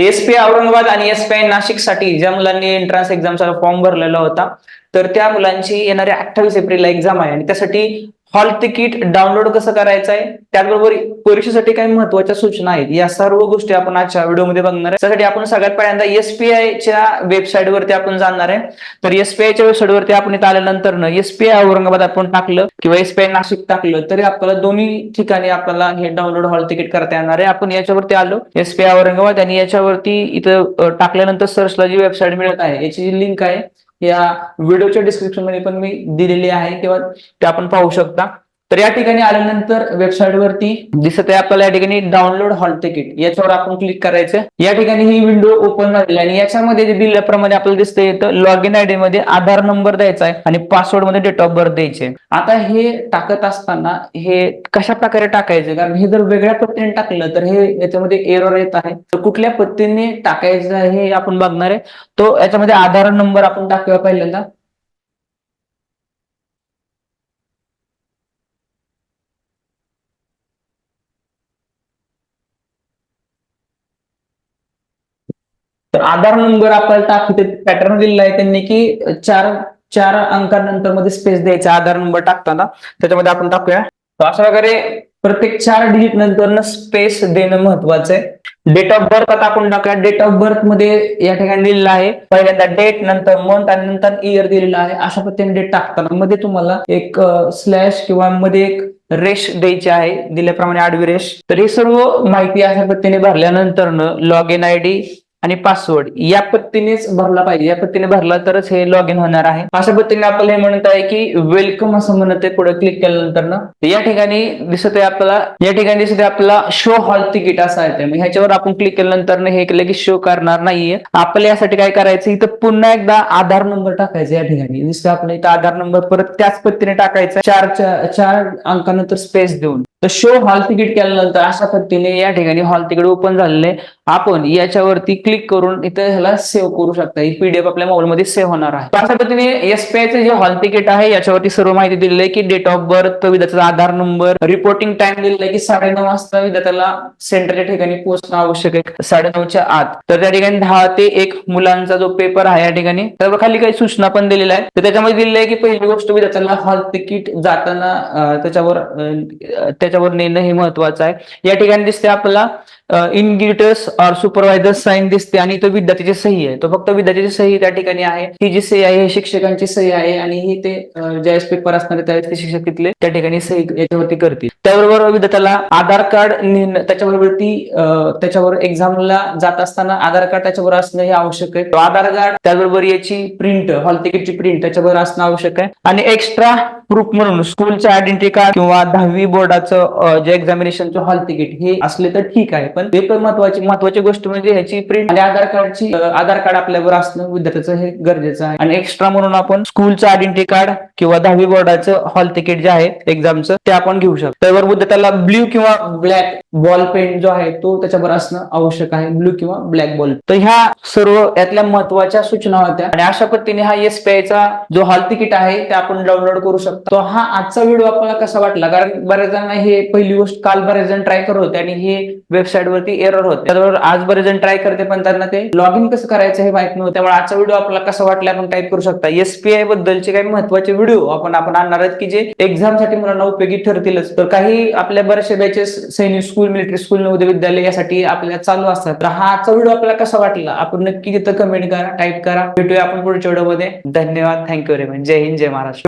SP Aurangabad आणि एसपीआय नाशिकसाठी ज्या मुलांनी एंट्रन्स एक्झामचा फॉर्म भरलेला होता तर त्या मुलांची येणाऱ्या अठ्ठावीस एप्रिलला एक्झाम आहे आणि त्यासाठी हॉल तिकीट डाउनलोड कसं करायचं आहे? त्याचबरोबर परीक्षेसाठी काही महत्त्वाच्या सूचना आहेत. या सर्व गोष्टी आपण आजच्या व्हिडिओमध्ये बघणार आहे. त्यासाठी आपण सगळ्यात पहिल्यांदा एसपीआयच्या वेबसाईटवरती आपण जाणार आहे. तर एसपीआयच्या वेबसाईटवरती आपण इथं आल्यानंतर एसपीआय औरंगाबाद आपण टाकलं किंवा एसपीआय नाशिक टाकलं तरी आपल्याला दोन्ही ठिकाणी आपल्याला हे डाउनलोड हॉल तिकीट करता येणार आहे. आपण याच्यावरती आलो. एसपीआय औरंगाबाद आणि याच्यावरती इथं टाकल्यानंतर सर्चला जी वेबसाईट मिळत आहे याची जी लिंक आहे या व्हिडिओच्या डिस्क्रिप्शनमध्ये पण मी दिलेली आहे किंवा ते आपण पाहू शकता. तर या ठिकाणी आल्यानंतर वेबसाईट वरती दिसत आहे आपल्याला या ठिकाणी डाउनलोड हॉल तिकीट याच्यावर आपण क्लिक करायचं. या ठिकाणी ही विंडो ओपन झालेली आणि याच्यामध्ये दिल्याप्रमाणे आपल्याला दिसतं येतं लॉग इन आयडी मध्ये आधार नंबर द्यायचा आहे आणि पासवर्डमध्ये डेट ऑफ बर्थ द्यायचे आता हे टाकत असताना हे कशा प्रकारे टाकायचं? कारण हे जर वेगळ्या पद्धतीने टाकलं तर हे याच्यामध्ये एरर येत आहे. तर कुठल्या पद्धतीने टाकायचं हे आपण बघणार आहे. तो याच्यामध्ये आधार नंबर आपण टाकूया पहिल्यांदा. तर आधार नंबर आपल्याला टाकते पॅटर्न दिलेला आहे त्यांनी की चार चार अंकानंतरमध्ये स्पेस द्यायचा आधार नंबर टाकताना. त्याच्यामध्ये आपण टाकूया. तर अशा प्रकारे प्रत्येक चार डिजिट नंतर स्पेस देणं महत्वाचं आहे. डेट ऑफ बर्थ आता आपण टाकूया. डेट ऑफ बर्थमध्ये या ठिकाणी दिलेलं आहे. पहिल्यांदा डेट नंतर मंथ आणि नंतर इयर दिलेलं आहे. अशा पद्धतीने डेट टाकताना मध्ये तुम्हाला एक स्लॅश किंवा मध्ये एक रेश द्यायची आहे. दिल्याप्रमाणे आडवी रेश तर ही सर्व माहिती अशा पद्धतीने भरल्यानंतर लॉग इन आयडी आणि पासवर्ड या पद्धतीनेच भरला पाहिजे. या पद्धतीने भरला तरच हे लॉग इन होणार आहे. अशा पद्धतीने आपल्याला हे म्हणत आहे की वेलकम असं म्हणत आहे. पुढे क्लिक केल्यानंतर ना या ठिकाणी दिसत आहे आपल्याला या ठिकाणी दिसत आहे आपल्याला शो हॉल तिकीट असं येते मग ह्याच्यावर आपण क्लिक केल्यानंतर हे केलं की शो करणार नाहीये. आपल्याला यासाठी काय करायचं? इथं पुन्हा एकदा आधार नंबर टाकायचा या ठिकाणी. दिसतं आपल्या इथं आधार नंबर परत त्याच पद्धतीने टाकायचा. चार चार अंकानंतर स्पेस देऊन. तर शो हॉल तिकीट केल्यानंतर अशा पद्धतीने या ठिकाणी हॉल तिकीट ओपन झालेले आपण याच्यावरती क्लिक करून इथं ह्याला सेव्ह करू शकता. ही पीडीएफ आपल्या मोबाईलमध्ये सेव्ह होणार आहे. अशा पद्धतीने एसपीआयचं जे हॉल तिकीट आहे याच्यावरती सर्व माहिती दिलेली आहे की डेट ऑफ बर्थ विद्यार्थ्याचा आधार नंबर रिपोर्टिंग टाइम दिलेला आहे की साडेनऊ वाजता विद्यार्थ्याला सेंटरच्या ठिकाणी पोहोचणं आवश्यक आहे. साडेनऊच्या आत. तर त्या ठिकाणी दहा ते एक मुलांचा जो पेपर आहे या ठिकाणी तर खाली काही सूचना पण दिलेल्या आहेत. तर त्याच्यामध्ये दिलेलं आहे की पहिली गोष्ट विद्यार्थ्याला हॉल तिकीट जाताना त्याच्यावर त्याच्यावर नेणं हे महत्वाचं आहे. या ठिकाणी दिसते आपल्याला इनगिटर्स और सुपरवायझर साईन दिसते आणि तो विद्यार्थ्याची सही आहे. तो फक्त विद्यार्थ्याची सही त्या ठिकाणी आहे. ही जी सही आहे ही शिक्षकांची सही आहे आणि ही ते अं, ज्यावेळेस पेपर असणारे त्यावेळेस ते शिक्षक तिथले त्या ठिकाणी सही याच्यावरती करतील. त्याबरोबर विद्यार्थ्याला आधार कार्ड नेणं त्याच्याबरोबरती त्याच्यावर एक्झामला जात असताना आधार कार्ड त्याच्यावर असणं हे आवश्यक आहे. आधार कार्ड त्याबरोबर याची प्रिंट हॉल तिकीटची प्रिंट त्याच्यावर असणं आवश्यक आहे. आणि एक्स्ट्रा प्रूफ म्हणून स्कूलचं आयडेंटिटी कार्ड किंवा दहावी बोर्डाचं जे एक्झामिनेशनचं हॉल तिकीट हे असले तर ठीक आहे. पण ते पण महत्वाची महत्वाची गोष्ट म्हणजे ह्याची प्रिंट आणि आधार कार्डची आधार कार्ड आपल्यावर असणं विद्यार्थ्याचं हे गरजेचं आहे. आणि एक्स्ट्रा म्हणून आपण स्कूलचं आयडेंटिटी कार्ड किंवा दहावी बोर्डाचं हॉल तिकीट जे आहे एक्झामचं ते आपण घेऊ शकतो. त्यावर विद्यार्थ्याला ब्ल्यू किंवा ब्लॅक बॉल पेन जो आहे तो त्याच्यावर असणं आवश्यक आहे. ब्ल्यू किंवा ब्लॅक बॉल तर ह्या सर्व यातल्या महत्त्वाच्या सूचना होत्या. आणि अशा पद्धतीने हा एसबीआयचा जो हॉल तिकीट आहे ते आपण डाउनलोड करू शकतो. तो हा आजचा व्हिडिओ आपल्याला कसा वाटला? कारण बऱ्याच जणांना हे पहिली गोष्ट काल बरेच जण ट्राय करत होते आणि हे वेबसाईट वरती एरर होते. त्याबरोबर आज बरेच जण ट्राय करते पण त्यांना ते लॉग इन कसं करायचं हे माहीत नव्हतं. त्यामुळे आजचा व्हिडिओ आपल्याला कसा वाटला आपण टाईप करू शकता. एसपीआय बद्दलचे काही महत्त्वाचे व्हिडिओ आपण आपण आणणार आहेत की जे एक्झामसाठी मुलांना उपयोगी ठरतीलच. तर काही आपल्या बरेचसे बॅचेस सैनिक school military school Navodaya Vidyalaya यासाठी आपल्याला चालू असतात. तर हा आजचा व्हिडिओ आपल्याला कसा वाटला? आपण नक्की तिथं कमेंट करा टाईप करा. भेटूया आपण पुढच्या व्हिडिओमध्ये धन्यवाद. थँक्यू व्हेरी मच जय हिंद जय महाराष्ट्र.